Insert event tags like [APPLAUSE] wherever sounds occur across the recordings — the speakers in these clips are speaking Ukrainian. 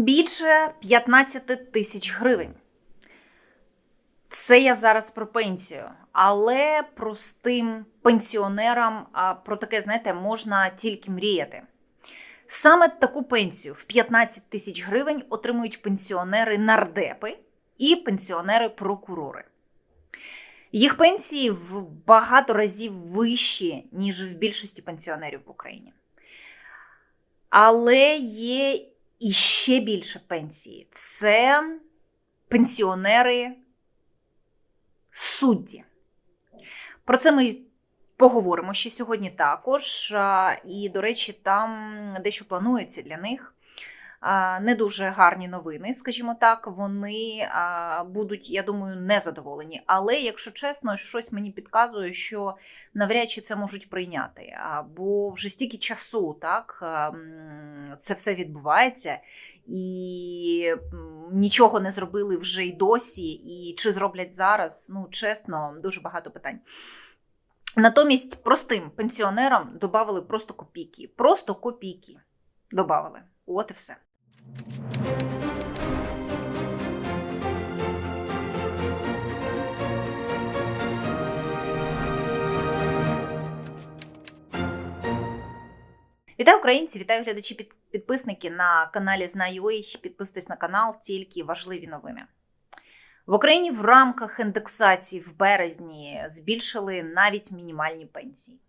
Більше 15 тисяч гривень. Це я зараз про пенсію, але простим пенсіонерам про таке, знаєте, можна тільки мріяти. Саме таку пенсію в 15 тисяч гривень отримують пенсіонери нардепи і пенсіонери-прокурори. Їх пенсії в багато разів вищі, ніж в більшості пенсіонерів в Україні. Але є і ще більше пенсії. Це пенсіонери судді. Про це ми поговоримо ще сьогодні також. І, до речі, там дещо планується для них. Не дуже гарні новини, скажімо так, вони будуть, я думаю, незадоволені. Але, якщо чесно, щось мені підказує, що навряд чи це можуть прийняти. Бо вже стільки часу так, це все відбувається, і нічого не зробили вже й досі. І чи зроблять зараз? Ну, чесно, дуже багато питань. Натомість простим пенсіонерам додали просто копійки. Просто копійки додали. От і все. Вітаю українці, вітаю глядачі під- підписники на каналі Знаю.ua. Підписуйтесь на канал, тільки важливі новини. В Україні в рамках індексації в березні збільшили навіть мінімальні пенсії.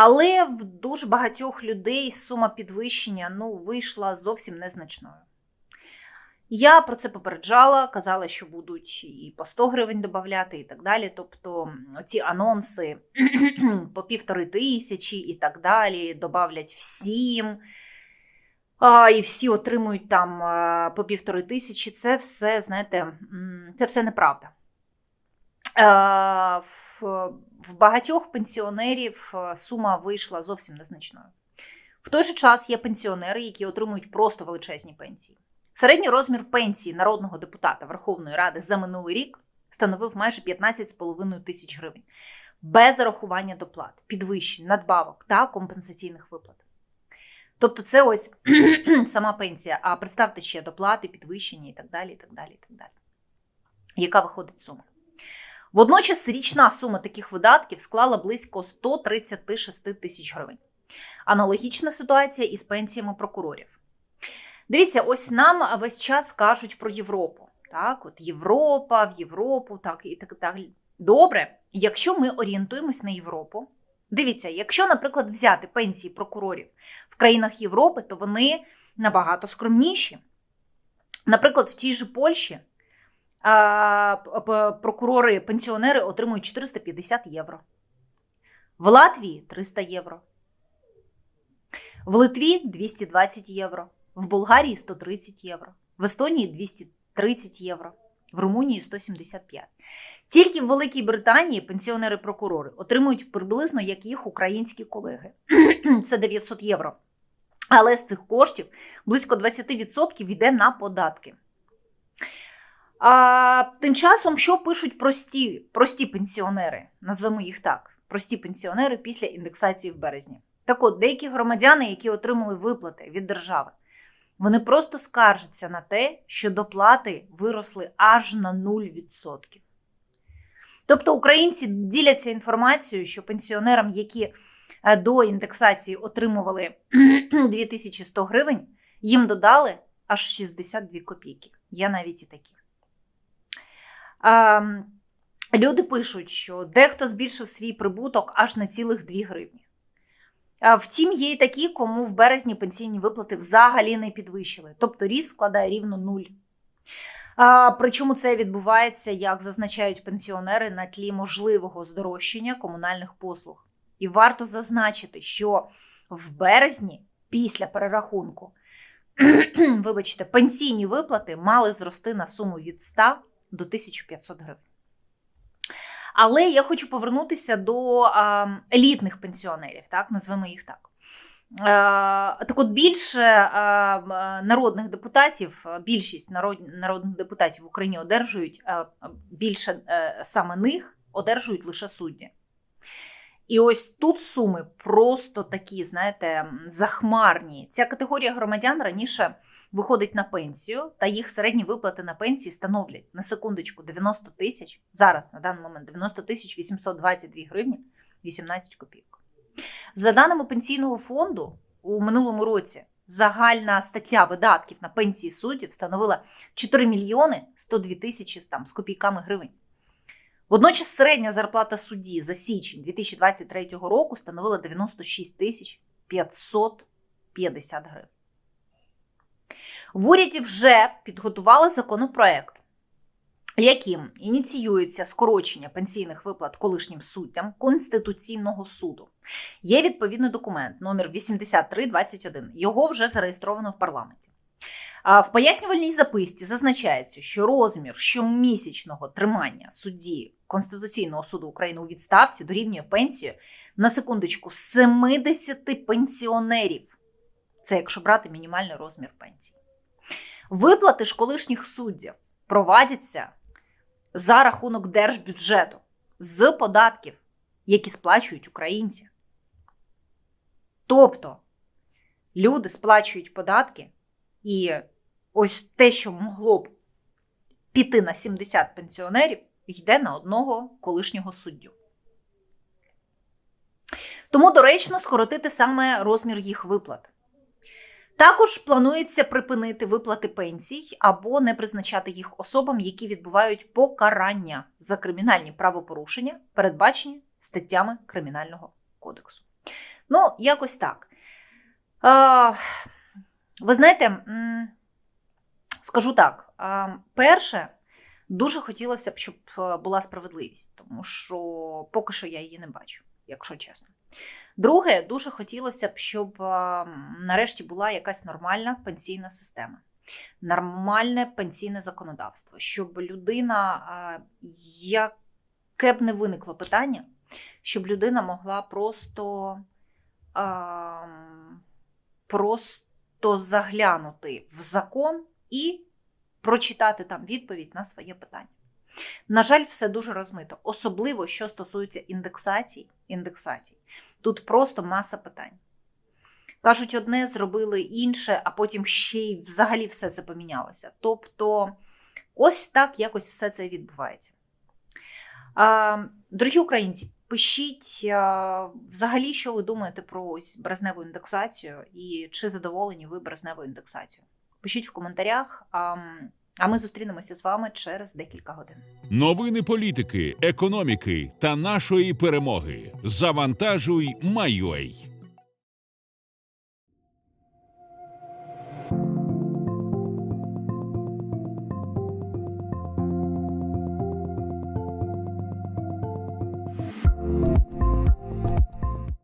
Але в дуже багатьох людей сума підвищення ну, вийшла зовсім незначною. Я про це попереджала, казала, що будуть і по 100 гривень додати, і так далі. Тобто ці анонси [CLEARS THROAT] по півтори тисячі і так далі, додавлять всім. А, і всі отримують там по півтори тисячі. Це все, знаєте, це все неправда. В, багатьох пенсіонерів сума вийшла зовсім незначною. В той же час є пенсіонери, які отримують просто величезні пенсії. Середній розмір пенсії народного депутата Верховної Ради за минулий рік становив майже 15,5 тисяч гривень без зарахування доплат, підвищень, надбавок та компенсаційних виплат. Тобто, це ось [CLEARS THROAT] сама пенсія. А представте ще доплати, підвищення і так далі. і так далі, і так далі. Яка виходить сума? Водночас річна сума таких видатків склала близько 136 тисяч гривень. Аналогічна ситуація із пенсіями прокурорів. Дивіться, ось нам весь час кажуть про Європу. Так, от Європа, в Європу, так і так далі. Добре, якщо ми орієнтуємось на Європу, дивіться, якщо, наприклад, взяти пенсії прокурорів в країнах Європи, то вони набагато скромніші. Наприклад, в тій же Польщі прокурори, пенсіонери отримують 450 євро. В Латвії 300 євро. В Литві 220 євро. В Болгарії 130 євро. В Естонії 230 євро. В Румунії 175. Тільки в Великій Британії пенсіонери-прокурори отримують приблизно як їх українські колеги. [CLEARS THROAT] Це 900 євро. Але з цих коштів близько 20% йде на податки. А, тим часом, що пишуть прості, прості пенсіонери, назвемо їх так: прості пенсіонери після індексації в березні. Так от, деякі громадяни, які отримали виплати від держави, вони просто скаржаться на те, що доплати виросли аж на 0%. Тобто українці діляться інформацією, що пенсіонерам, які е, до індексації отримували [CLEARS THROAT] 2100 гривень, їм додали аж 62 копійки. Я навіть і такі. А, люди пишуть, що дехто збільшив свій прибуток аж на цілих 2 гривні. А, Втім, є і такі, кому в березні пенсійні виплати взагалі не підвищили. Тобто ріст складає рівно нуль. Причому це відбувається, як зазначають пенсіонери, на тлі можливого здорожчання комунальних послуг. І варто зазначити, що в березні, після перерахунку, [CLEARS THROAT] вибачте, пенсійні виплати мали зрости на суму від 100 до 1500 гривень. Але я хочу повернутися до елітних пенсіонерів, так, назвемо їх так. Так от більше народних депутатів, більшість народних депутатів в Україні одержують більше е, саме них одержують лише судді. І ось тут суми просто такі, знаєте, захмарні. Ця категорія громадян раніше виходить на пенсію, та їх середні виплати на пенсії становлять на секундочку 90 тисяч, зараз на даний момент 90 тисяч 822 гривні 18 копійок. За даними пенсійного фонду, у минулому році загальна стаття видатків на пенсії суддів становила 4 мільйони 102 тисячі там, з копійками гривень. Водночас середня зарплата судді за січень 2023 року становила 96 тисяч 550 гривень. В уряді вже підготували законопроект, яким ініціюється скорочення пенсійних виплат колишнім суддям Конституційного суду. Є відповідний документ номер 8321. Його вже зареєстровано в парламенті. В пояснювальній записці зазначається, що розмір щомісячного тримання судді Конституційного суду України у відставці дорівнює пенсію на секундочку 70 пенсіонерів. Це якщо брати мінімальний розмір пенсії. Виплати ж колишніх суддів провадяться за рахунок держбюджету з податків, які сплачують українці. Тобто люди сплачують податки, і ось те, що могло б піти на 70 пенсіонерів, йде на одного колишнього суддю. Тому доречно скоротити саме розмір їх виплат. Також планується припинити виплати пенсій або не призначати їх особам, які відбувають покарання за кримінальні правопорушення, передбачені статтями Кримінального кодексу. Ну, якось так. Ви знаєте, скажу так: перше, дуже хотілося б, щоб е, була справедливість, тому що поки що я її не бачу, якщо чесно. Друге, дуже хотілося б, щоб е, нарешті була якась нормальна пенсійна система, нормальне пенсійне законодавство, щоб людина, е, яке б не виникло питання, щоб людина могла просто, е, просто заглянути в закон і прочитати там відповідь на своє питання. На жаль, все дуже розмито, особливо що стосується індексацій. індексацій. Тут просто маса питань. Кажуть, одне зробили інше, а потім ще й взагалі все це помінялося. Тобто, ось так якось все це відбувається. Дорогі українці, пишіть взагалі, що ви думаєте про ось березневу індексацію і чи задоволені ви березневою індексацією. Пишіть в коментарях. А, ми зустрінемося з вами через декілька годин. Новини політики, економіки та нашої перемоги. Завантажуй, Майой.